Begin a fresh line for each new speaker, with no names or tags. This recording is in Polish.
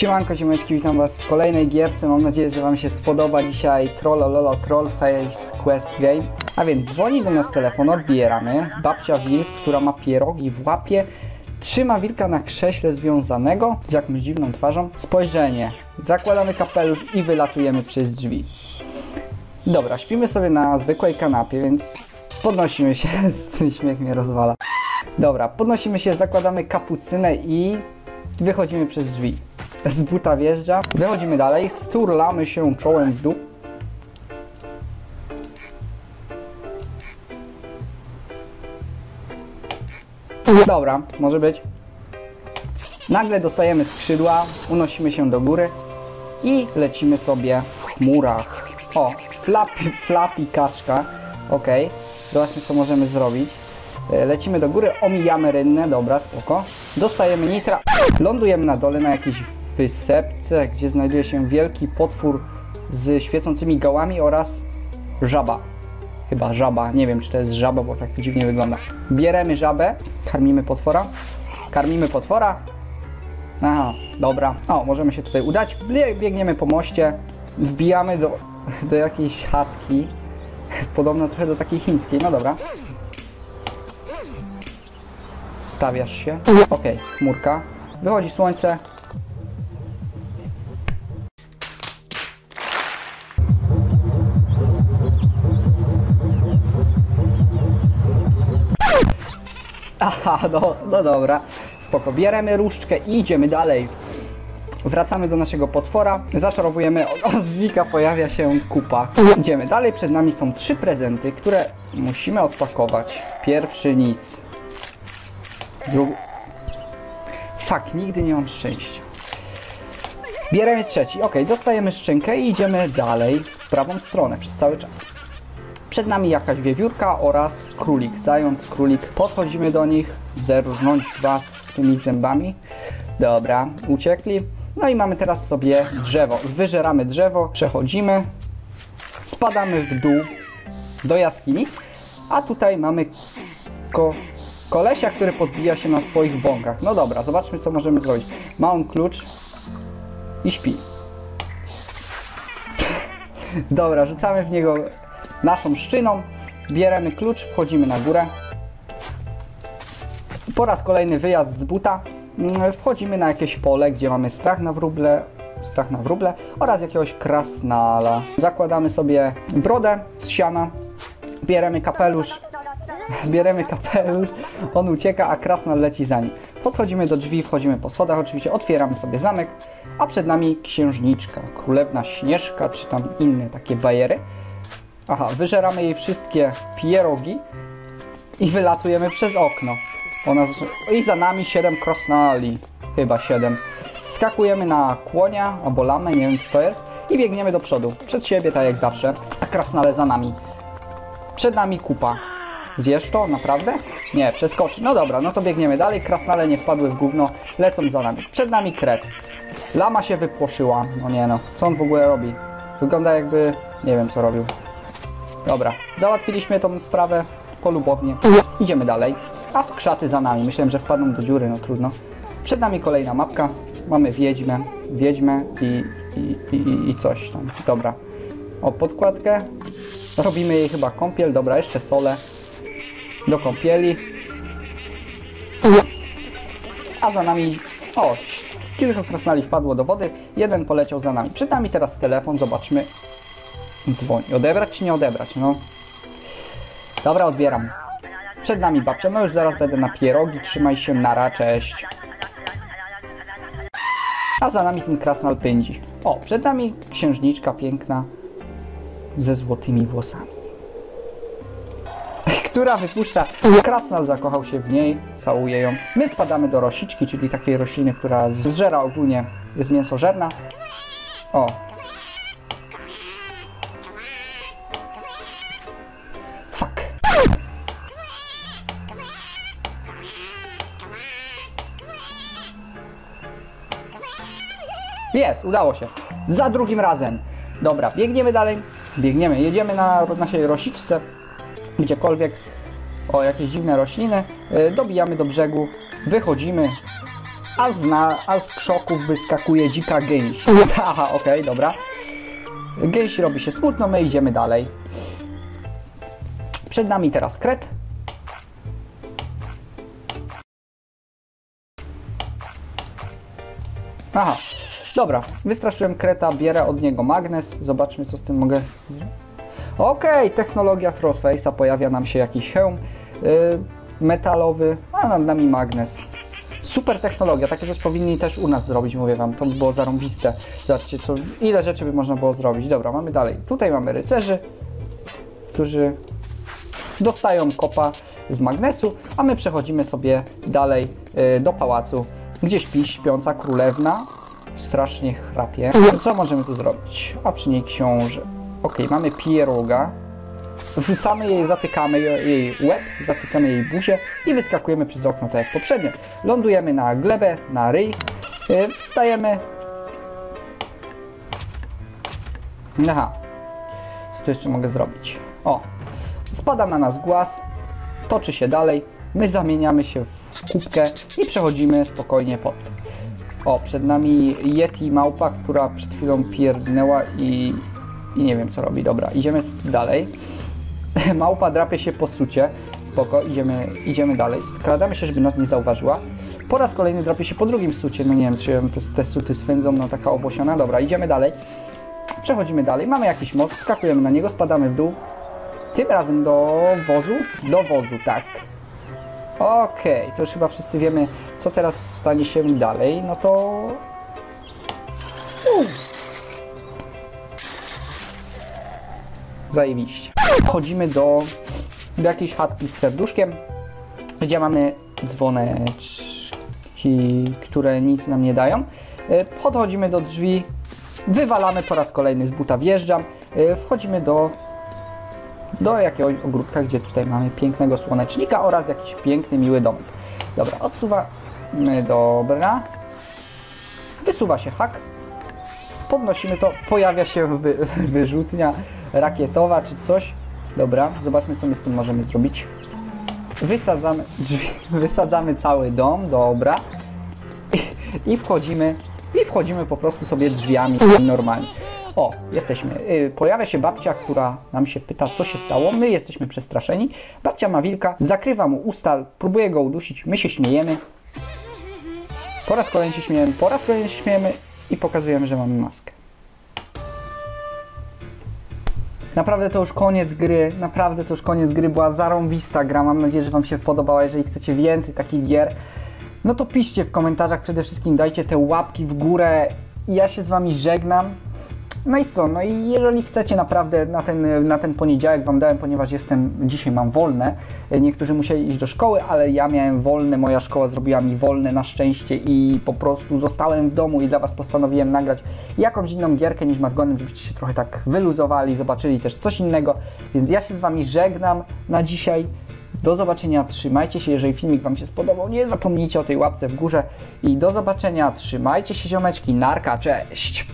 Siemanko, ziomeczki, witam was w kolejnej gierce. Mam nadzieję, że wam się spodoba dzisiaj Trollololo Trollface Quest Game. A więc dzwoni do nas telefon, odbieramy. Babcia Wilk, która ma pierogi w łapie, trzyma wilka na krześle związanego z jakąś dziwną twarzą. Spojrzenie. Zakładamy kapelusz i wylatujemy przez drzwi. Dobra, śpimy sobie na zwykłej kanapie, więc podnosimy się. Ten śmiech mnie rozwala. Dobra, podnosimy się, zakładamy kapucynę i wychodzimy przez drzwi. Z buta wjeżdża, wychodzimy dalej, sturlamy się czołem w dół. Dobra, może być. Nagle dostajemy skrzydła, unosimy się do góry i lecimy sobie w chmurach. O, flappy, flappy kaczka. Ok, zobaczmy co możemy zrobić. E, Lecimy do góry, omijamy rynnę, dobra, spoko. Dostajemy nitra, lądujemy na dole na jakiejś wysepce, gdzie znajduje się wielki potwór z świecącymi gałami oraz żaba. Chyba żaba, nie wiem czy to jest żaba, bo tak dziwnie wygląda. Bieremy żabę, karmimy potwora, karmimy potwora. Aha, dobra. O, możemy się tutaj udać. Bie- Biegniemy po moście, wbijamy do, do jakiejś chatki. Podobno trochę do takiej chińskiej, no dobra. Stawiasz się. Okej, chmurka. Wychodzi słońce. Aha, no, no dobra. Spoko. Bieremy różdżkę i idziemy dalej. Wracamy do naszego potwora, zaczarowujemy, o, znika, pojawia się kupa. Idziemy dalej, przed nami są trzy prezenty, które musimy odpakować. Pierwszy nic. Drugi... Fuck, nigdy nie mam szczęścia. Bierzemy trzeci, ok, dostajemy szczękę i idziemy dalej w prawą stronę przez cały czas. Przed nami jakaś wiewiórka oraz królik, zając, królik. Podchodzimy do nich, zerżnąć was tymi zębami. Dobra, uciekli. No i mamy teraz sobie drzewo. Wyżeramy drzewo, przechodzimy, spadamy w dół do jaskini, a tutaj mamy ko kolesia, który podbija się na swoich bąkach. No dobra, zobaczmy co możemy zrobić. Ma on klucz i śpi. Dobra, rzucamy w niego naszą szczyną, bierzemy klucz, wchodzimy na górę. Po raz kolejny wyjazd z buta. Mm, Wchodzimy na jakieś pole, gdzie mamy strach na wróble, strach na wróble oraz jakiegoś krasnala. Zakładamy sobie brodę z siana, bierzemy kapelusz, bierzemy kapelusz, on ucieka, a krasnal leci za nim. Podchodzimy do drzwi, wchodzimy po schodach, oczywiście otwieramy sobie zamek, a przed nami księżniczka, królewna Śnieżka, czy tam inne takie bajery. Aha, wyżeramy jej wszystkie pierogi i wylatujemy przez okno. Ona. I za nami 7 krasnali, chyba 7. Skakujemy na kłonia albo lamę, nie wiem co to jest i biegniemy do przodu, przed siebie tak jak zawsze, a krasnale za nami. Przed nami kupa. Zjesz to? Naprawdę? Nie, przeskoczy. No dobra, no to biegniemy dalej. Krasnale nie wpadły w gówno, lecą za nami. Przed nami kret. Lama się wypłoszyła. No nie no, co on w ogóle robi? Wygląda jakby... nie wiem co robił. Dobra, załatwiliśmy tą sprawę polubownie. Idziemy dalej. A skrzaty za nami. Myślałem, że wpadną do dziury, no trudno. Przed nami kolejna mapka. Mamy wiedźmę, wiedźmę i, i, i, i coś tam. Dobra. O, podkładkę. Robimy jej chyba kąpiel. Dobra, jeszcze sole. Do kąpieli. A za nami... O, kilka krasnali wpadło do wody. Jeden poleciał za nami. Przed nami teraz telefon. Zobaczmy. Dzwoni. Odebrać czy nie odebrać? No. Dobra, odbieram. Przed nami babcia. No już zaraz będę na pierogi. Trzymaj się, nara, cześć. A za nami ten krasnal pędzi. O, przed nami księżniczka piękna ze złotymi włosami. Która wypuszcza. Krasnal zakochał się w niej, całuje ją. My wpadamy do rosiczki, czyli takiej rośliny, która zżera ogólnie, jest mięsożerna. O, Jest, udało się. Za drugim razem. Dobra, biegniemy dalej. Biegniemy, jedziemy na naszej rosiczce, gdziekolwiek. O, jakieś dziwne rośliny. Yy, Dobijamy do brzegu, wychodzimy. a z, na, a z krzoków wyskakuje dzika gęś. Aha, okej, dobra. Gęś robi się smutno, my idziemy dalej. Przed nami teraz kret. Aha, dobra, wystraszyłem kreta, bierę od niego magnes, zobaczmy co z tym mogę... Okej, technologia Trollface'a, pojawia nam się jakiś hełm yy, metalowy, a nad nami magnes. Super technologia, takie coś powinni też u nas zrobić, mówię wam, to by było zarąbiste. Zobaczcie, co, ile rzeczy by można było zrobić. Dobra, mamy dalej. Tutaj mamy rycerzy, którzy dostają kopa z magnesu, a my przechodzimy sobie dalej y, do pałacu, gdzie śpi śpiąca królewna. Strasznie chrapie. Co możemy tu zrobić? A przy niej książę. Ok, mamy pieroga. Wrzucamy jej, zatykamy jej łeb, zatykamy jej buzię i wyskakujemy przez okno, tak jak poprzednio. Lądujemy na glebę, na ryj, y, wstajemy. Aha, co tu jeszcze mogę zrobić? O, spada na nas głaz, toczy się dalej, my zamieniamy się w kubkę i przechodzimy spokojnie pod. O, przed nami Yeti małpa, która przed chwilą pierdnęła i, i nie wiem co robi. Dobra, idziemy dalej. Małpa drapie się po sucie. Spoko, idziemy, idziemy dalej. Skradamy się, żeby nas nie zauważyła. Po raz kolejny drapie się po drugim sucie. No nie wiem, czy te, te suty swędzą, no taka obłosiona. Dobra, idziemy dalej. Przechodzimy dalej. Mamy jakiś most, skakujemy na niego, spadamy w dół. Tym razem do wozu? Do wozu, tak. Okej, to już chyba wszyscy wiemy, co teraz stanie się dalej. No to... Uff. Zajebiście. Wchodzimy do, do jakiejś chatki z serduszkiem, gdzie mamy dzwoneczki, które nic nam nie dają. E, Podchodzimy do drzwi, wywalamy po raz kolejny z buta, wjeżdżam, e, wchodzimy do, do jakiegoś ogródka, gdzie tutaj mamy pięknego słonecznika oraz jakiś piękny, miły domek. Dobra, odsuwamy, dobra. Wysuwa się hak, podnosimy to, pojawia się wy, wyrzutnia rakietowa czy coś. Dobra, zobaczmy co my z tym możemy zrobić. Wysadzamy drzwi, wysadzamy cały dom, dobra. I, i wchodzimy, i wchodzimy po prostu sobie drzwiami normalnie. O, jesteśmy. Y, Pojawia się babcia, która nam się pyta, co się stało. My jesteśmy przestraszeni. Babcia ma wilka, zakrywa mu usta, próbuje go udusić. My się śmiejemy. Po raz kolejny się śmiejemy, po raz kolejny się śmiejemy i pokazujemy, że mamy maskę. Naprawdę to już koniec gry, naprawdę to już koniec gry, była zarąbista gra, mam nadzieję, że Wam się podobała, jeżeli chcecie więcej takich gier, no to piszcie w komentarzach przede wszystkim, dajcie te łapki w górę, ja się z Wami żegnam, no i co, no i jeżeli chcecie naprawdę na ten, na ten poniedziałek Wam dałem, ponieważ jestem, dzisiaj mam wolne, niektórzy musieli iść do szkoły, ale ja miałem wolne, moja szkoła zrobiła mi wolne na szczęście i po prostu zostałem w domu i dla Was postanowiłem nagrać jakąś inną gierkę niż Margonem, żebyście się trochę tak wyluzowali, zobaczyli też coś innego, więc ja się z Wami żegnam na dzisiaj. Do zobaczenia, trzymajcie się, jeżeli filmik Wam się spodobał, nie zapomnijcie o tej łapce w górze i do zobaczenia, trzymajcie się ziomeczki, narka, cześć!